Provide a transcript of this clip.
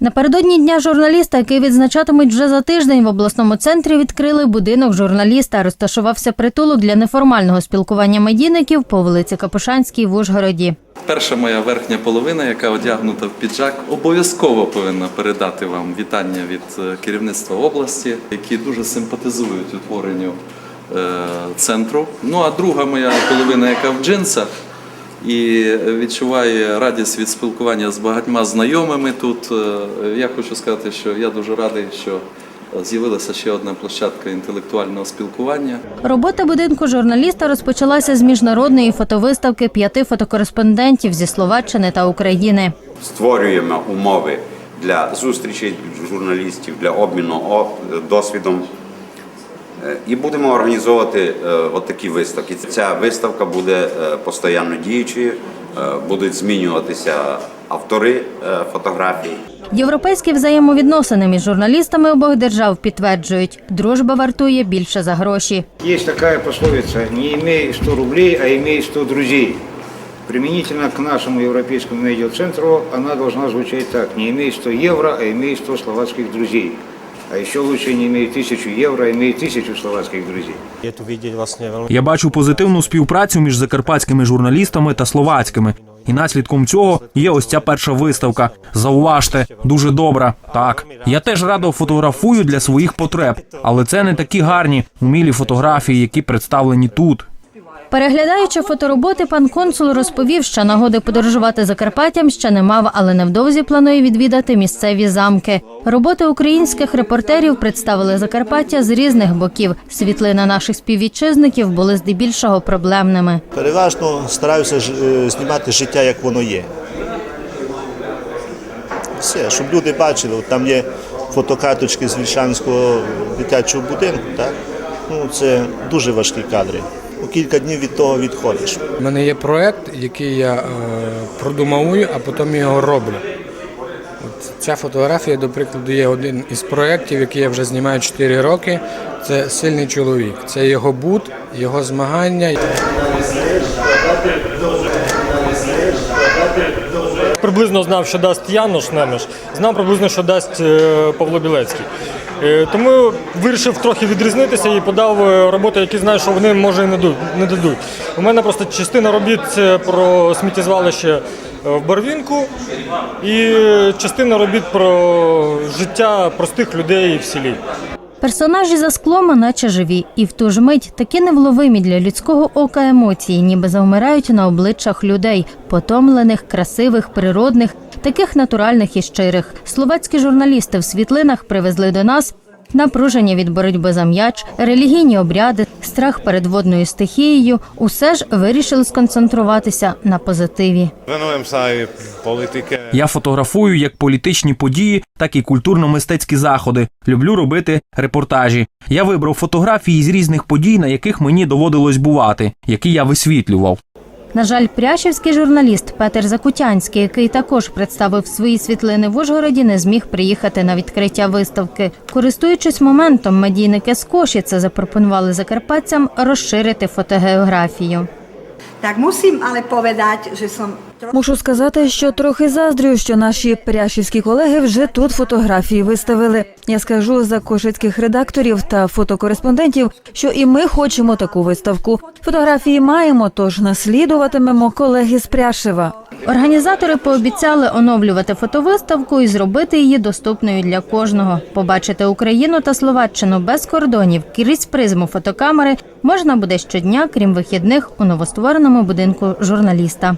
Напередодні дня журналіста, який відзначатимуть вже за тиждень, в обласному центрі відкрили будинок журналіста. Розташувався притулок для неформального спілкування медійників по вулиці Капушанській в Ужгороді. Перша моя верхня половина, яка одягнута в піджак, обов'язково повинна передати вам вітання від е, керівництва області, які дуже симпатизують утворенню е, центру. Ну а друга моя половина, яка в джинсах, і відчуває радість від спілкування з багатьма знайомими тут. Е, Я хочу сказати, що я дуже радий, що з'явилася ще одна площадка інтелектуального спілкування. Робота будинку журналіста розпочалася з міжнародної фотовиставки п'яти фотокореспондентів зі Словаччини та України. створюємо умови для зустрічей журналістів, для обміну досвідом. Е, І будемо організовувати е, от такі виставки. Ця виставка буде е, постійно діючою, будуть змінюватися автори фотографій. Європейські взаємовідносини між журналістами обох держав підтверджують, дружба вартує більше за гроші. Есть такая пословица «не имей 100 рублей, а имей 100 друзей». Применительно к нашему европейскому медиацентру она должна звучать так «не имей 100 евро, а имей 100 словацких друзей». А еще лучше не имей 1000 евро, а имей 1000 словацких друзей. Я бачу позитивну співпрацю між закарпатськими журналістами та словацькими. І наслідком цього є ось ця перша виставка. Зауважте, дуже добра. Так, я теж радо фотографую для своїх потреб, але це не такі гарні, умілі фотографії, які представлені тут. Переглядаючи фотороботи, пан консул розповів, що нагоди подорожувати Закарпаттям ще не мав, але невдовзі планує відвідати місцеві замки. Роботи українських репортерів представили Закарпаття з різних боків. Світлини наших співвітчизників були здебільшого проблемними. Переважно стараюся е, знімати життя, як воно є. Все, щоб люди бачили, от там є фотокарточки з Вільшанського дитячого будинку. Так? Ну, це дуже важкі кадри. У кілька днів від того відходиш. У мене є проект, який я е, продумовую, а потім його роблю. От ця фотографія, до прикладу, є один із проєктів, який я вже знімаю 4 роки. Це сильний чоловік. Це його бут, його змагання. приблизно знав, що дасть Януш Немеш, знав приблизно, що дасть е, Павло Білецький. Е, Тому вирішив трохи відрізнитися і подав е, роботи, які знаю, що вони може не ду- дадуть. У мене просто частина робіт це про сміттєзвалище е, в Барвінку і частина робіт про життя простих людей в селі. Персонажі за склом, наче живі, і в ту ж мить такі невловимі для людського ока емоції, ніби завмирають на обличчях людей, потомлених, красивих, природних, таких натуральних і щирих. Словацькі журналісти в світлинах привезли до нас напруження від боротьби за м'яч, релігійні обряди, страх перед водною стихією. Усе ж вирішили сконцентруватися на позитиві. Я фотографую як політичні події, так і культурно-мистецькі заходи. Люблю робити репортажі. Я вибрав фотографії з різних подій, на яких мені доводилось бувати, які я висвітлював. На жаль, прящівський журналіст Петер Закутянський, який також представив свої світлини в Ужгороді, не зміг приїхати на відкриття виставки. Користуючись моментом, медійники з Кошіце запропонували закарпатцям розширити фотогеографію. Tak musím ale povedať, že som Мушу сказати, що трохи заздрю, що наші пряшівські колеги вже тут фотографії виставили. Я скажу за кошицьких редакторів та фотокореспондентів, що і ми хочемо таку виставку. Фотографії маємо, тож наслідуватимемо колеги з Пряшева. Організатори пообіцяли оновлювати фотовиставку і зробити її доступною для кожного. Побачити Україну та Словаччину без кордонів крізь призму фотокамери можна буде щодня, крім вихідних, у новоствореному будинку журналіста.